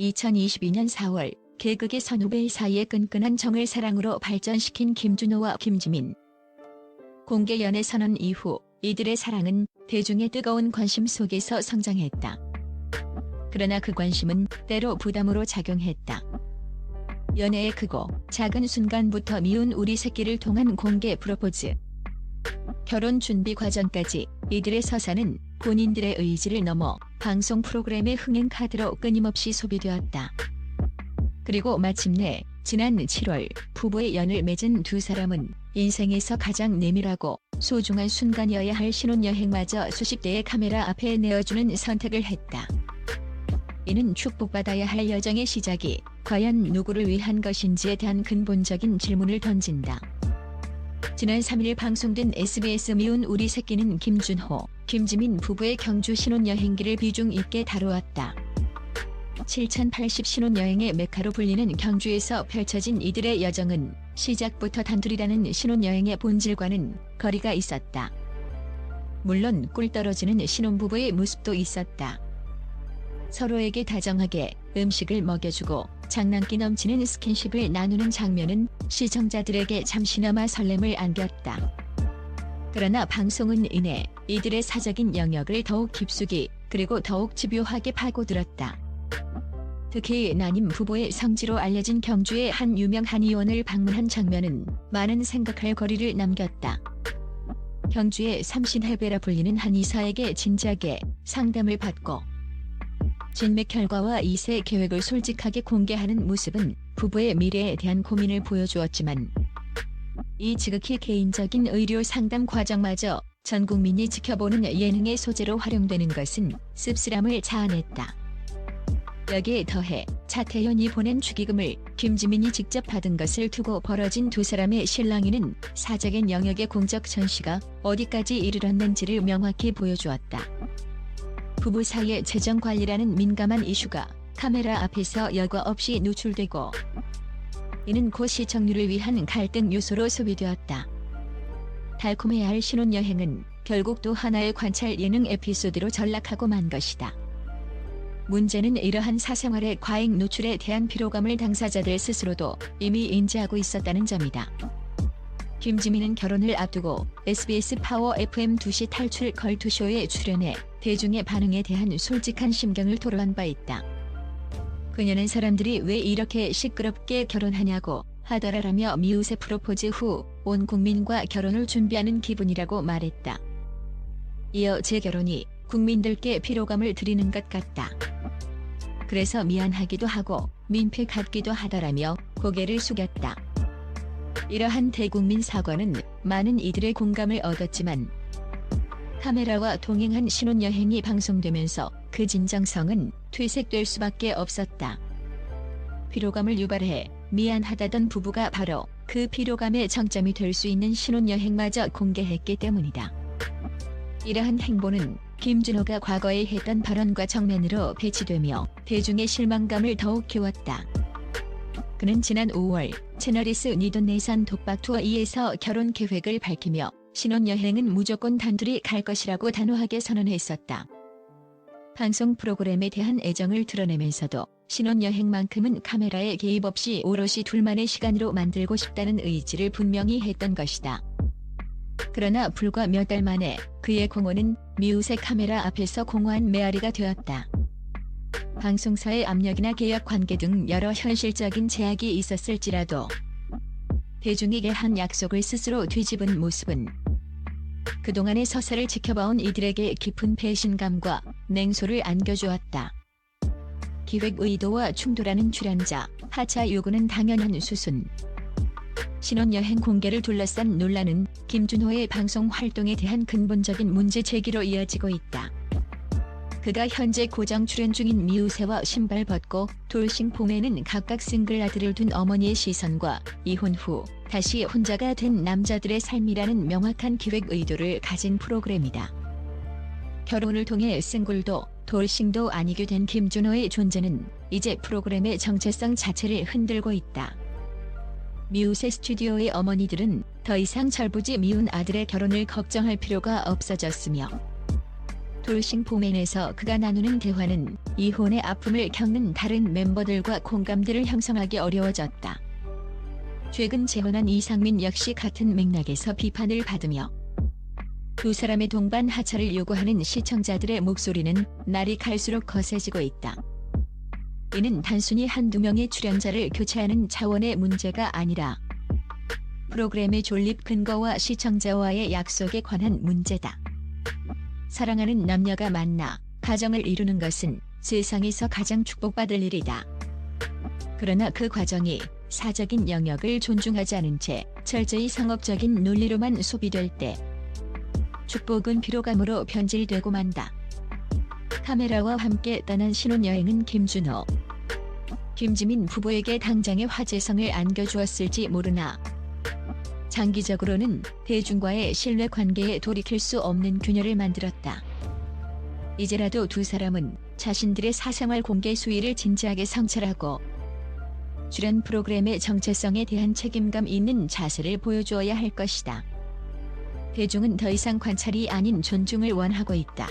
2022년 4월 개그계 선후배 사이의 끈끈한 정을 사랑으로 발전시킨 김준호와 김지민. 공개 연애 선언 이후 이들의 사랑은 대중의 뜨거운 관심 속에서 성장했다. 그러나 그 관심은 때로 부담으로 작용했다. 연애의 크고 작은 순간부터 미운 우리 새끼를 통한 공개 프로포즈. 결혼 준비 과정까지 이들의 서사는 본인들의 의지를 넘어 방송 프로그램의 흥행 카드로 끊임없이 소비되었다. 그리고 마침내 지난 7월 부부의 연을 맺은 두 사람은 인생에서 가장 내밀하고 소중한 순간이어야 할 신혼여행마저 수십 대의 카메라 앞에 내어주는 선택을 했다. 이는 축복받아야 할 여정의 시작이 과연 누구를 위한 것인지에 대한 근본적인 질문을 던진다. 지난 3일 방송된 SBS 미운 우리 새끼는 김준호, 김지민 부부의 경주 신혼여행기를 비중 있게 다루었다. 7080 신혼여행의 메카로 불리는 경주에서 펼쳐진 이들의 여정은 시작부터 단둘이라는 신혼여행의 본질과는 거리가 있었다. 물론 꿀 떨어지는 신혼부부의 모습도 있었다. 서로에게 다정하게 음식을 먹여주고 장난기 넘치는 스킨십을 나누는 장면은 시청자들에게 잠시나마 설렘을 안겼다. 그러나 방송은 이내 이들의 사적인 영역을 더욱 깊숙이 그리고 더욱 집요하게 파고들었다. 특히 난임 부부의 성지로 알려진 경주의 한 유명 한의원을 방문한 장면은 많은 생각할 거리를 남겼다. 경주의 삼신해배라 불리는 한의사에게 진지하게 상담을 받고 진맥 결과와 이세 계획을 솔직하게 공개하는 모습은 부부의 미래에 대한 고민을 보여주었지만 이 지극히 개인적인 의료 상담 과정마저 전 국민이 지켜보는 예능의 소재로 활용되는 것은 씁쓸함을 자아냈다. 여기에 더해 차태현이 보낸 축의금을 김지민이 직접 받은 것을 두고 벌어진 두 사람의 실랑이는 사적인 영역의 공적 전시가 어디까지 이르렀는지를 명확히 보여주었다. 부부 사이의 재정 관리라는 민감한 이슈가 카메라 앞에서 여과 없이 노출되고 이는 고 시청률을 위한 갈등 요소로 소비되었다. 달콤해야 할 신혼여행은 결국 또 하나의 관찰 예능 에피소드로 전락하고 만 것이다. 문제는 이러한 사생활의 과잉 노출에 대한 피로감을 당사자들 스스로도 이미 인지하고 있었다는 점이다. 김지민은 결혼을 앞두고 SBS 파워 FM 2시 탈출 걸투쇼에 출연해 대중의 반응에 대한 솔직한 심경을 토로한 바 있다. 그녀는 사람들이 왜 이렇게 시끄럽게 결혼하냐고 하더라라며 미우새 프로포즈 후 온 국민과 결혼을 준비하는 기분이라고 말했다. 이어 제 결혼이 국민들께 피로감을 드리는 것 같다. 그래서 미안하기도 하고 민폐 같기도 하더라며 고개를 숙였다. 이러한 대국민 사과는 많은 이들의 공감을 얻었지만 카메라와 동행한 신혼여행이 방송되면서 그 진정성은 퇴색될 수밖에 없었다. 피로감을 유발해 미안하다던 부부가 바로 그 피로감의 정점이 될 수 있는 신혼여행마저 공개했기 때문이다. 이러한 행보는 김준호가 과거에 했던 발언과 정면으로 배치되며 대중의 실망감을 더욱 키웠다. 그는 지난 5월 채널이스 니돈 내산 독박 투어 2에서 결혼 계획을 밝히며 신혼여행은 무조건 단둘이 갈 것이라고 단호하게 선언했었다. 방송 프로그램에 대한 애정을 드러내면서도 신혼여행만큼은 카메라에 개입 없이 오롯이 둘만의 시간으로 만들고 싶다는 의지를 분명히 했던 것이다. 그러나 불과 몇 달 만에 그의 공헌은 미우새 카메라 앞에서 공허한 메아리가 되었다. 방송사의 압력이나 계약 관계 등 여러 현실적인 제약이 있었을지라도 대중에게 한 약속을 스스로 뒤집은 모습은 그동안의 서사를 지켜봐온 이들에게 깊은 배신감과 냉소를 안겨주었다. 기획 의도와 충돌하는 출연자, 하차 요구는 당연한 수순. 신혼여행 공개를 둘러싼 논란은 김준호의 방송 활동에 대한 근본적인 문제 제기로 이어지고 있다. 그가 현재 고정 출연 중인 미우새와 신발 벗고 돌싱 봄에는 각각 싱글 아들을 둔 어머니의 시선과 이혼 후 다시 혼자가 된 남자들의 삶이라는 명확한 기획 의도를 가진 프로그램이다. 결혼을 통해 싱글도 돌싱도 아니게 된 김준호의 존재는 이제 프로그램의 정체성 자체를 흔들고 있다. 미우새 스튜디오의 어머니들은 더 이상 철부지 미운 아들의 결혼을 걱정할 필요가 없어졌으며 돌싱 포맨에서 그가 나누는 대화는 이혼의 아픔을 겪는 다른 멤버들과 공감대를 형성하기 어려워졌다. 최근 재혼한 이상민 역시 같은 맥락에서 비판을 받으며 두 사람의 동반 하차를 요구하는 시청자들의 목소리는 날이 갈수록 거세지고 있다. 이는 단순히 한두 명의 출연자를 교체하는 차원의 문제가 아니라 프로그램의 존립 근거와 시청자와의 약속에 관한 문제다. 사랑하는 남녀가 만나 가정을 이루는 것은 세상에서 가장 축복받을 일이다. 그러나 그 과정이 사적인 영역을 존중하지 않은 채 철저히 상업적인 논리로만 소비될 때 축복은 피로감으로 변질되고 만다. 카메라와 함께 떠난 신혼여행은 김준호. 김지민 부부에게 당장의 화제성을 안겨주었을지 모르나 장기적으로는 대중과의 신뢰 관계에 돌이킬 수 없는 균열을 만들었다. 이제라도 두 사람은 자신들의 사생활 공개 수위를 진지하게 성찰하고 출연 프로그램의 정체성에 대한 책임감 있는 자세를 보여주어야 할 것이다. 대중은 더 이상 관찰이 아닌 존중을 원하고 있다.